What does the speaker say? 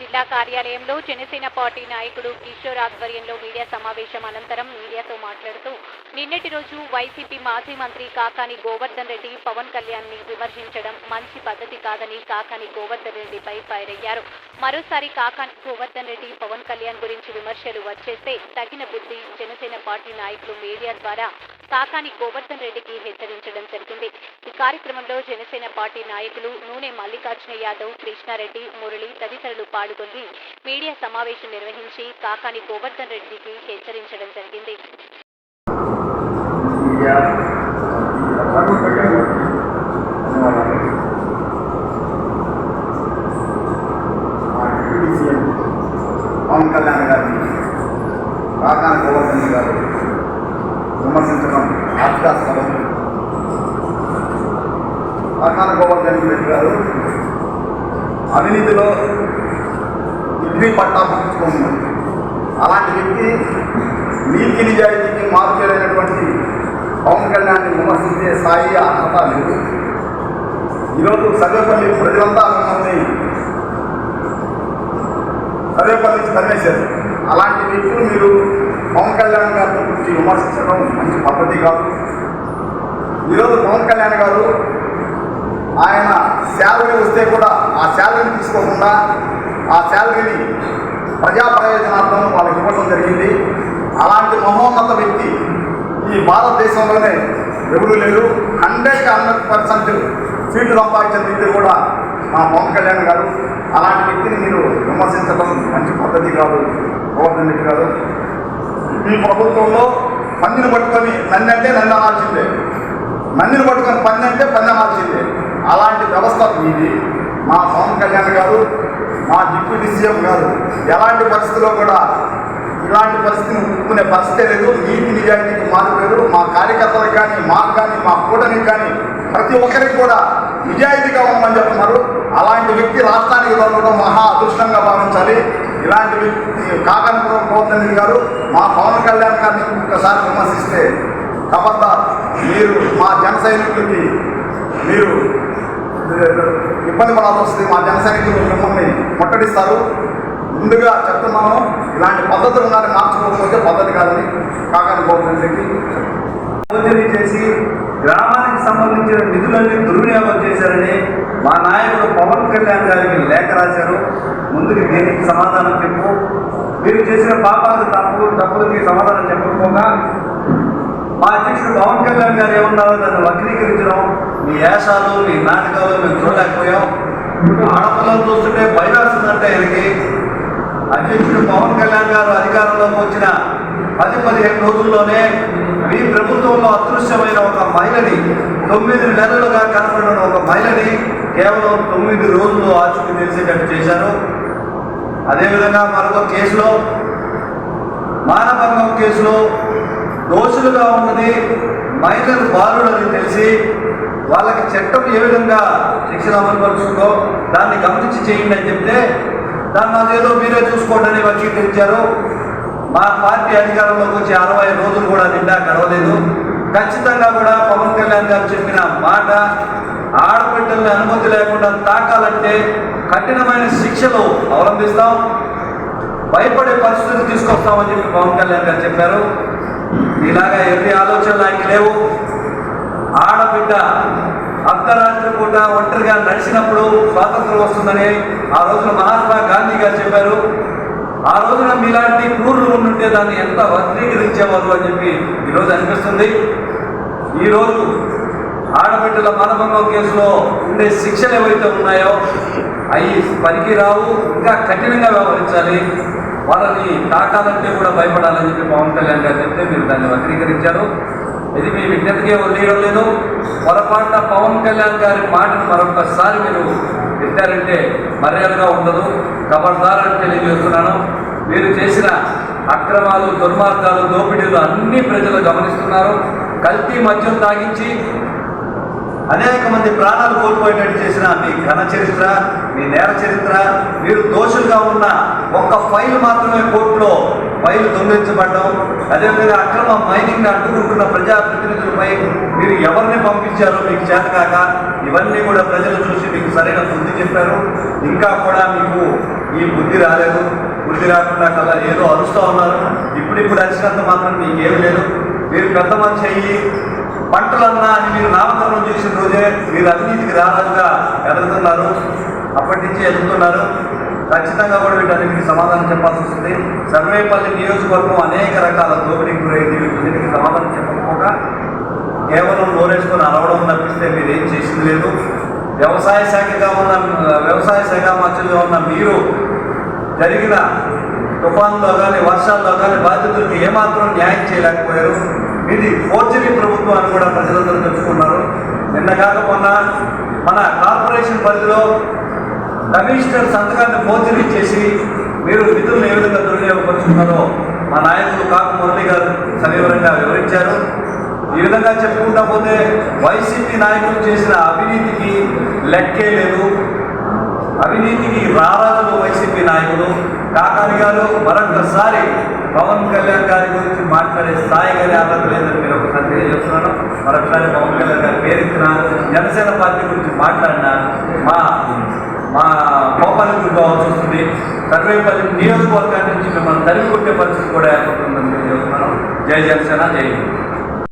జిల్లా కార్యాలయంలో జనసేన పార్టీ నాయకుడు కిషోర్ ఆధ్వర్యంలో మీడియా సమావేశం అనంతరం మీడియాతో మాట్లాడుతూ నిన్నటి రోజు వైసీపీ మాజీ మంత్రి కాకాని గోవర్ధన్ రెడ్డి పవన్ కళ్యాణ్ని విమర్శించడం మంచి పద్ధతి కాదని కాకాని గోవర్ధన్ రెడ్డిపై ఫైర్ అయ్యారు మరోసారి కాకాని గోవర్ధన్ రెడ్డి పవన్ కళ్యాణ్ గురించి విమర్శలు వచ్చేస్తే తగిన బుద్ధి జనసేన పార్టీ నాయకులు మీడియా ద్వారా కాకాని గోవర్ధన్ రెడ్డికి హెచ్చరించడం జరిగింది. కార్యక్రమంలో జనసేన పార్టీ నాయకులు నూనె మల్లికార్జున యాదవ్ కృష్ణారెడ్డి మురళి తదితరులు పాల్గొని మీడియా సమావేశం నిర్వహించి కాకాని గోవర్ధన్ రెడ్డికి హెచ్చరించడం జరిగింది. పవన్ కళ్యాణ్ గారిని కాకాని గోవర్ధన్ గారు విమర్శించడం హాస్యాస్పదం కాకాన గోవర్ధన్ రెడ్డి గారు అవినీతిలో డిగ్రీ పట్టా పుచ్చుకుంటున్నారు అలాంటి వ్యక్తి నీతి నిజాయితీకి మార్పులైనటువంటి పవన్ కళ్యాణ్ని విమర్శించే స్థాయి అర్హత లేదు. ఈరోజు సర్వేపల్లి ప్రజలంతా మిమ్మల్ని సర్వేపల్లి నుంచి తరిమేశారు అలాంటి వ్యక్తులు మీరు పవన్ కళ్యాణ్ గారి గురించి విమర్శించడం మంచి పద్ధతి కాదు. ఈరోజు పవన్ కళ్యాణ్ గారు ఆయన శాలరీ వస్తే కూడా ఆ శాలరీని తీసుకోకుండా ఆ శాలరీని ప్రజా ప్రయోజనార్థం వాళ్ళకి ఇవ్వడం జరిగింది. అలాంటి మహోన్నత వ్యక్తి ఈ భారతదేశంలోనే ఎవరు లేరు. హండ్రెడ్ హండ్రెడ్ పర్సెంట్ సీట్లు సంపాదించిన వ్యక్తి కూడా మా పవన్ కళ్యాణ్ గారు. అలాంటి వ్యక్తిని మీరు విమర్శించడం మంచి పద్ధతి కాదు గోవర్ధన్ రెడ్డి గారు మీ ప్రభుత్వంలో పందిని పట్టుకొని నన్ను అంటే నన్ను అనాల్సిందే. నందిని పట్టుకొని పని అంటే పని అనాల్సిందే. అలాంటి వ్యవస్థ మీది. మా పవన్ కళ్యాణ్ గారు మా డిప్యూటీ సీఎం గారు ఎలాంటి పరిస్థితుల్లో కూడా ఇలాంటి పరిస్థితిని ఒప్పుకునే పరిస్థితే లేదు. నీతి నిజాయితీకి మారిపోయారు మా కార్యకర్తలకు కానీ మాకు కానీ మా కూటమికి కానీ ప్రతి ఒక్కరికి కూడా నిజాయితీగా ఉండమని చెప్తున్నారు. అలాంటి వ్యక్తి రాష్ట్రానికి దొరకడం మహా అదృష్టంగా భావించాలి. ఇలాంటి వ్యక్తి కాకనపురం గోవర్ధన్ గారు మా పవన్ కళ్యాణ్ గారిని ఒక్కసారి విమర్శిస్తే తప్పదా మీరు మా జన సైనికులకి మీరు ఇబ్బంది పడాల్సి వస్తుంది. మా జన సైనికులు మిమ్మల్ని ముట్టడిస్తారు. ముందుగా చెప్తున్నాను ఇలాంటి పద్ధతులు ఉన్నారని మార్చుకోకపోతే పద్ధతి కాదని కాకాని గోవర్ధన్ రెడ్డి చేసి గ్రామానికి సంబంధించిన నిధులన్నీ దుర్వినియోగం చేశారని మా నాయకుడు పవన్ కళ్యాణ్ గారికి లేఖ రాశారు. ముందుకు దీనికి సమాధానం చెప్పు. మీరు చేసిన పాపాలకు తప్పు తప్పులకి సమాధానం చెప్పకపోగా మా అధ్యక్షుడు పవన్ కళ్యాణ్ గారు ఏమన్నారు? దాన్ని వక్రీకరించడం మీ వేషాలు మీ నాటకాలు మేము చూడలేకపోయాం. ఆడపిల్లలు చూస్తుంటే భయం వేస్తుందంటే ఆయనకి. అధ్యక్షుడు పవన్ కళ్యాణ్ గారు అధికారంలోకి వచ్చిన పది పదిహేను రోజుల్లోనే మీ ప్రభుత్వంలో అదృశ్యమైన ఒక మహిళని తొమ్మిది నెలలుగా కనపడిన ఒక మహిళని కేవలం తొమ్మిది రోజులు ఆచూకీ తెలిసేటట్టు చేశారు. అదేవిధంగా మరొక కేసులో మానభంగం కేసులో దోషులుగా ఉన్నది. మహిళలు బాలుడని తెలిసి వాళ్ళకి చట్టం ఏ విధంగా శిక్షణ అమలుపరుస్తుందో దాన్ని గమనించి చేయండి అని చెప్తే దాన్ని అదేదో మీరే చూసుకోండి అని వకీకరించారు మా పార్టీ అధికారంలోకి వచ్చి అరవై రోజులు కూడా నిండా గడవలేదు. ఖచ్చితంగా కూడా పవన్ కళ్యాణ్ గారు చెప్పిన మాట ఆడబిడ్డల్ని అనుమతి లేకుండా తాకాలంటే కఠినమైన శిక్షలు అవలంబిస్తాం. భయపడే పరిస్థితులు తీసుకొస్తామని చెప్పి పవన్ కళ్యాణ్ గారు చెప్పారు. ఇలాగా ఎన్ని ఆలోచనలు ఆయనకి లేవు. ఆడబిడ్డ అర్ధరాత్రి పూట ఒంటరిగా నడిచినప్పుడు స్వాతంత్రం వస్తుందని ఆ రోజున మహాత్మా గాంధీ గారు చెప్పారు. ఆ రోజున మీలాంటి క్రూరులు ఉండుంటే దాన్ని ఎంత వక్రీకరించేవారు అని చెప్పి ఈరోజు అనిపిస్తుంది. ఈరోజు ఆడబిడ్డల మానభంగం కేసులో ఉండే శిక్షలు ఏవైతే ఉన్నాయో అవి పనికి రావు ఇంకా కఠినంగా వ్యవహరించాలి. వాళ్ళని తాకాలంటే కూడా భయపడాలని చెప్పి పవన్ కళ్యాణ్ గారు చెప్తే మీరు దాన్ని వక్రీకరించారు. ఇది మీ విజ్ఞతకే వదిలేయడం లేదు. పొరపాటున పవన్ కళ్యాణ్ గారి మాటను మరొకసారి మీరు ఎత్తారంటే మర్యాదగా ఉండదు. ఖబర్దార్ అని తెలియజేస్తున్నాను. మీరు చేసిన అక్రమాలు దుర్మార్గాలు దోపిడీలు అన్ని ప్రజలు గమనిస్తున్నారు. కల్తీ మద్యం తాగించి అనేక మంది ప్రాణాలు కోల్పోయేటట్టు చేసిన మీ ఘన చరిత్ర మీ నేర చరిత్ర మీరు దోషులుగా ఉన్న ఒక్క ఫైల్ మాత్రమే కోర్టులో ఫైల్ దొంగిలించబడ్డం అదేవిధంగా అక్రమ మైనింగ్ అడ్డుకుంటున్న ప్రజాప్రతినిధులపై మీరు ఎవరిని పంపించారో మీకు చేతకాక ఇవన్నీ కూడా ప్రజలు చూసి మీకు సరైన బుద్ధి చెప్పారు. ఇంకా కూడా మీకు ఈ బుద్ధి రాలేదు. బుద్ధి రాకుండా కల్లా ఏదో అరుస్తూ ఉన్నారు. ఇప్పుడిప్పుడు అరిచినంత మాత్రం మీకు ఏమి లేదు. మీరు పెద్ద మనిషి అయ్యి పంటలన్నా అని మీరు నామకరణం చేసిన రోజే మీరు అవినీతికి రాజుగా ఎదుగుతున్నారు అప్పటి నుంచి ఎదుగుతున్నారు. ఖచ్చితంగా కూడా వీటన్నిటికి సమాధానం చెప్పాల్సి వస్తుంది. సర్వేపల్లి నియోజకవర్గం అనేక రకాల దోపిడీకి గురైంది వీటన్నిటికి సమాధానం చెప్పకపోగా కేవలం నోరేసుకొని అరవడం తప్పిస్తే మీరు ఏం చేసింది లేదు. వ్యవసాయ శాఖగా ఉన్న వ్యవసాయ శాఖ మధ్యలో ఉన్న మీరు జరిగిన తుఫాన్లో కానీ వర్షాల్లో కానీ బాధితులకు ఏమాత్రం న్యాయం చేయలేకపోయారు. ఇది ఫోర్జరీ ప్రభుత్వం అని కూడా ప్రజలందరూ తెలుసుకున్నారు. నిన్న కాక మొన్న మన కార్పొరేషన్ పరిధిలో కమిషనర్ సంతకాన్ని ఫోర్జరీ చేసి మీరు నిధులను ఏ విధంగా దుర్వినియోగపరుచుకున్నారో మా నాయకులు కాకు మురళి గారు సవివరంగా వివరించారు. ఈ విధంగా చెప్పుకుంటా పోతే వైసీపీ నాయకులు చేసిన అవినీతికి లెక్కే లేదు. అవినీతికి రారాజులు వైసీపీ నాయకులు. కాకాని గారు మరొకసారి పవన్ కళ్యాణ్ గారి గురించి మాట్లాడే స్థాయి కానీ అర్హత లేదని మీరు ఒకసారి తెలియజేస్తున్నాను. మరొకసారి పవన్ కళ్యాణ్ గారి పేరెత్తిన జనసేన పార్టీ గురించి మాట్లాడిన మా మా కోపానికి గురికావాల్సి వస్తుంది సర్వేపల్లి నియోజకవర్గాన్ని నుంచి మిమ్మల్ని తరిగి కొట్టే పరిస్థితి కూడా ఏర్పడుతుందని తెలియజేస్తున్నాను. జై జనసేన జై హింద్.